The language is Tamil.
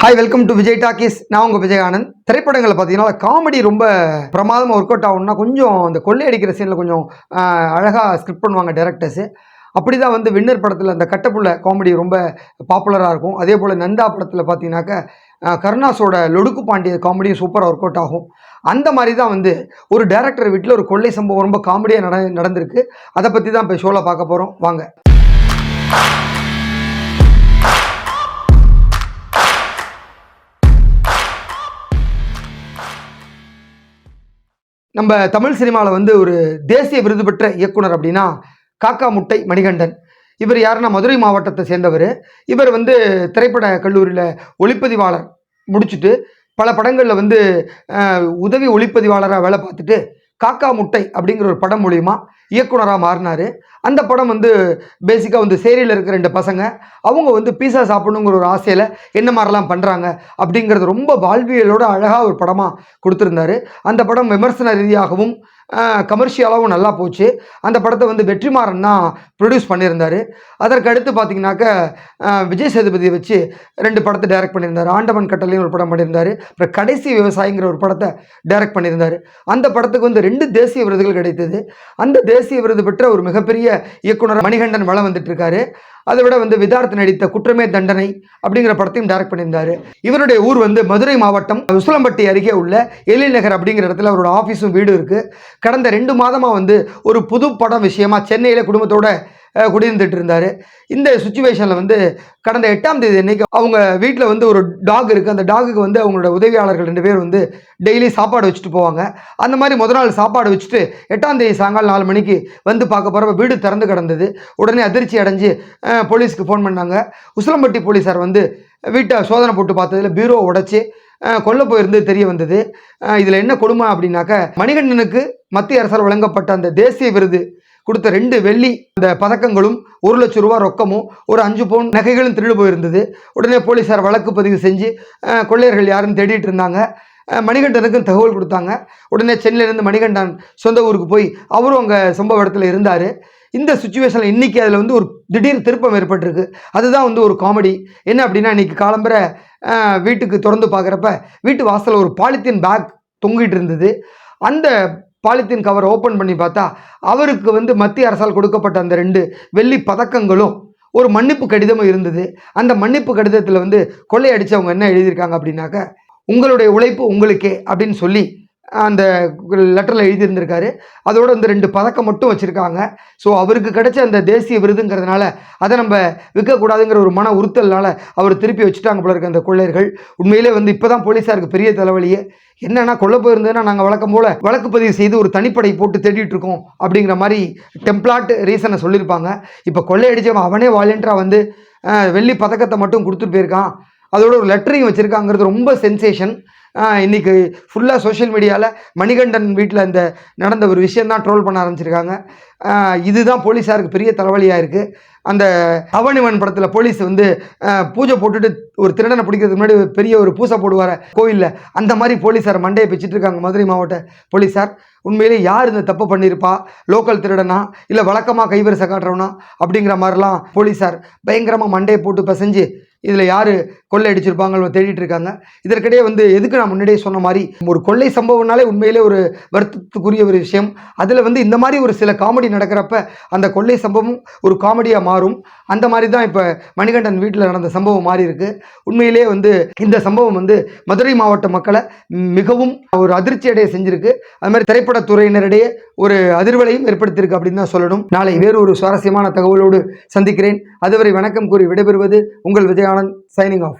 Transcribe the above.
Hi welcome to Vijay talkies நான் உங்கள் விஜயானந்த். திரைப்படங்களை பார்த்தீங்கன்னா காமெடி ரொம்ப பிரமாதமாக ஒர்க் அவுட் ஆகும்னா கொஞ்சம் அந்த கொள்ளையடிக்கிற சீனில் கொஞ்சம் அழகாக ஸ்கிரிப்ட் பண்ணுவாங்க டேரக்டர்ஸு அப்படி தான் வந்து வின்னர் படத்தில் அந்த கட்டப்புள்ள காமெடி ரொம்ப பாப்புலராக இருக்கும். அதே போல் நந்தா படத்தில் பார்த்தீங்கன்னாக்க கருணாஸோட லொடுக்கு பாண்டிய காமெடியும் சூப்பராக ஒர்க் அவுட் ஆகும். அந்த மாதிரி தான் வந்து ஒரு டேரக்டர் வீட்டில் ஒரு கொள்ளை சம்பவம் ரொம்ப காமெடியாக நட நடந்திருக்கு. அதை பற்றி தான் இப்போ ஷோவில் பார்க்க போகிறோம் வாங்க. நம்ம தமிழ் சினிமாவில் வந்து ஒரு தேசிய விருது பெற்ற இயக்குனர் அப்படின்னா காக்கா முட்டை மணிகண்டன். இவர் யாருன்னா மதுரை மாவட்டத்தை சேர்ந்தவர். இவர் வந்து திரைப்பட கல்லூரியில் ஒளிப்பதிவாளர் முடிச்சுட்டு பல படங்களில் வந்து உதவி ஒளிப்பதிவாளராக வேலை பார்த்துட்டு காக்கா முட்டை அப்படிங்கிற ஒரு படம் மூலிமா இயக்குனராக மாறினார். அந்த படம் வந்து பேசிக்காக வந்து சேரியில் இருக்கிற ரெண்டு பசங்க அவங்க வந்து பீஸா சாப்பிடணுங்கிற ஒரு ஆசையில் என்ன மாதிரிலாம் பண்ணுறாங்க அப்படிங்கிறது ரொம்ப வாழ்வியலோட அழகாக ஒரு படமாக கொடுத்துருந்தாரு. அந்த படம் விமர்சன ரீதியாகவும் கமர்ஷியலாகவும் நல்லா போச்சு. அந்த படத்தை வந்து வெற்றிமாறன் தான் ப்ரொடியூஸ் பண்ணியிருந்தார். அதற்கு அடுத்து பார்த்தீங்கன்னாக்க விஜய் சேதுபதியை வச்சு ரெண்டு படத்தை டைரக்ட் பண்ணியிருந்தார். ஆண்டவன் கட்டளையும் ஒரு படம் பண்ணியிருந்தார். அப்புறம் கடைசி விவசாயிங்கிற ஒரு படத்தை டைரக்ட் பண்ணியிருந்தார். அந்த படத்துக்கு வந்து ரெண்டு தேசிய விருதுகள் கிடைத்தது. அந்த தேசிய விருது பெற்ற ஒரு மிகப்பெரிய இயக்குனர் மணிகண்டன் வளம் வந்துட்டு இருக்காரு. அதை விட வந்து விதார்த்து நடித்த குற்றமே தண்டனை அப்படிங்கிற படத்தையும் டைரக்ட் பண்ணியிருந்தாரு. இவருடைய ஊர் வந்து மதுரை மாவட்டம் உசிலம்பட்டி அருகே உள்ள எழில்நகர் அப்படிங்கிற இடத்துல அவரோட ஆஃபீஸும் வீடு இருக்குது கடந்த ரெண்டு மாதமாக வந்து ஒரு புது படம் விஷயமா சென்னையில் குடும்பத்தோட குடியிருந்துட்டு இருந்தார் இந்த சுச்சுவேஷனில் வந்து கடந்த எட்டாம் தேதி அன்னைக்கு அவங்க வீட்டில் வந்து ஒரு டாக் இருக்குது அந்த டாகுக்கு வந்து அவங்களோட உதவியாளர்கள் ரெண்டு பேர் வந்து டெய்லி சாப்பாடு வச்சுட்டு போவாங்க. அந்த மாதிரி முத நாள் சாப்பாடு வச்சுட்டு எட்டாம் தேதி சாயங்காலம் நாலு மணிக்கு வந்து பார்க்க போகிறப்ப வீடு திறந்து கிடந்தது. உடனே அதிர்ச்சி அடைஞ்சு போலீஸ்க்கு ஃபோன் பண்ணாங்க. உசிலம்பட்டி போலீஸார் வந்து வீட்டை சோதனை போட்டு பார்த்ததுல பீரோ உடைச்சி கொல்ல போயிருந்து தெரிய வந்தது. இதில் என்ன கொடுமை அப்படின்னாக்க மணிகண்டனுக்கு மத்திய அரசால் வழங்கப்பட்ட அந்த தேசிய விருது கொடுத்த ரெண்டு வெள்ளி அந்த பதக்கங்களும் ஒரு லட்சம் ரூபா ரொக்கமும் ஒரு அஞ்சு பவுன் நகைகளும் திருடு போயிருந்தது. உடனே போலீஸார் வழக்கு பதிவு செஞ்சு கொள்ளையர்கள் யாருன்னு தேடிட்டு இருந்தாங்க. மணிகண்டனுக்கும் தகவல் கொடுத்தாங்க. உடனே சென்னையிலேருந்து மணிகண்டன் சொந்த ஊருக்கு போய் அவரும் அங்கே சம்பவ இடத்துல இருந்தார். இந்த சுச்சுவேஷனில் இன்றைக்கி அதில் வந்து ஒரு திடீர் திருப்பம் ஏற்பட்டிருக்கு. அதுதான் வந்து ஒரு காமெடி என்ன அப்படின்னா இன்றைக்கி காலம்பர வீட்டுக்கு திறந்து பார்க்குறப்ப வீட்டு வாசலில் ஒரு பாலித்தீன் பேக் தொங்கிட்டு இருந்தது. அந்த பாலித்தீன் கவரை ஓப்பன் பண்ணி பார்த்தா அவருக்கு வந்து மத்திய அரசால் கொடுக்கப்பட்ட அந்த ரெண்டு வெள்ளி பதக்கங்களும் ஒரு மன்னிப்பு கடிதமும் இருந்தது. அந்த மன்னிப்பு கடிதத்தில் வந்து கொள்ளையடிச்சவங்க என்ன எழுதியிருக்காங்க அப்படின்னாக்க உங்களுடைய உழைப்பு உங்களுக்கே அப்படின்னு சொல்லி அந்த லெட்டரில் எழுதியிருந்திருக்காரு. அதோட இந்த ரெண்டு பதக்கம் மட்டும் வச்சுருக்காங்க. ஸோ அவருக்கு கிடைச்ச அந்த தேசிய விருதுங்கிறதுனால அதை நம்ம விற்கக்கூடாதுங்கிற ஒரு மன உறுத்தல்னால அவர் திருப்பி வச்சுட்டாங்க போல இருக்க அந்த கொள்ளையர்கள். உண்மையிலே வந்து இப்போ தான் போலீஸாருக்கு பெரிய தலைவலியே. என்னன்னா கொல்ல போயிருந்ததுன்னா நாங்கள் வழக்கம் போல் வழக்கு பதிவு செய்து ஒரு தனிப்படை போட்டு தேடிட்டு இருக்கோம் அப்படிங்கிற மாதிரி டெம்ப்ளாட் ரீசனை சொல்லியிருப்பாங்க. இப்போ கொள்ளையடிச்சவன் அவனே வாலண்டியராக வந்து வெள்ளி பதக்கத்தை மட்டும் கொடுத்துட்டு போயிருக்கான். அதோட ஒரு லெட்டரையும் வச்சுருக்காங்கிறது ரொம்ப சென்சேஷன் இன்னைக்கு ஃபுல்லாக சோஷியல் மீடியாவில் மணிகண்டன் வீட்டில் இந்த நடந்த ஒரு விஷயந்தான் ட்ரோல் பண்ண ஆரம்பிச்சிருக்காங்க. இதுதான் போலீஸாருக்கு பெரிய தலைவலியாக இருக்குது அந்த அவனிவன் படத்தில் போலீஸ் வந்து பூஜை போட்டுட்டு ஒரு திருடனை பிடிக்கிறதுக்கு முன்னாடி பெரிய ஒரு பூசை போடுவார கோயிலில். அந்த மாதிரி போலீஸார் மண்டையை பிச்சுட்டு இருக்காங்க மதுரை மாவட்ட போலீஸார் உண்மையிலே யார் இந்த தப்பு பண்ணியிருப்பா? லோக்கல் திருடனா? இல்லை வழக்கமாக கைவரிசை காட்டுறவனா? அப்படிங்கிற மாதிரிலாம் போலீஸார் பயங்கரமாக மண்டையை போட்டு பிசைஞ்சு இதில் யார் கொள்ளை அடிச்சிருப்பாங்க தேடிட்டு இருக்காங்க. இதற்கிடையே வந்து எதுக்கு நான் முன்னாடியே சொன்ன மாதிரி ஒரு கொள்ளை சம்பவம்னாலே உண்மையிலே ஒரு வருத்தத்துக்குரிய ஒரு விஷயம். அதில் வந்து இந்த மாதிரி ஒரு சில காமெடி நடக்கிறப்ப அந்த கொள்ளை சம்பவம் ஒரு காமெடியாக மாறும். அந்த மாதிரி தான் இப்போ மணிகண்டன் வீட்டில் நடந்த சம்பவம் மாறி இருக்கு. உண்மையிலே வந்து இந்த சம்பவம் வந்து மதுரை மாவட்ட மக்களை மிகவும் ஒரு அதிர்ச்சி அடைய செஞ்சிருக்கு. அது மாதிரி திரைப்படத்துறையினரிடையே ஒரு அதிர்வலையும் ஏற்படுத்தியிருக்கு அப்படின்னு தான் சொல்லணும். நாளை வேறு ஒரு சுவாரஸ்யமான தகவலோடு சந்திக்கிறேன். அதுவரை வணக்கம் கூறி விடைபெறுவது உங்கள் விஜயானந்த் சைனிங் ஆஃப்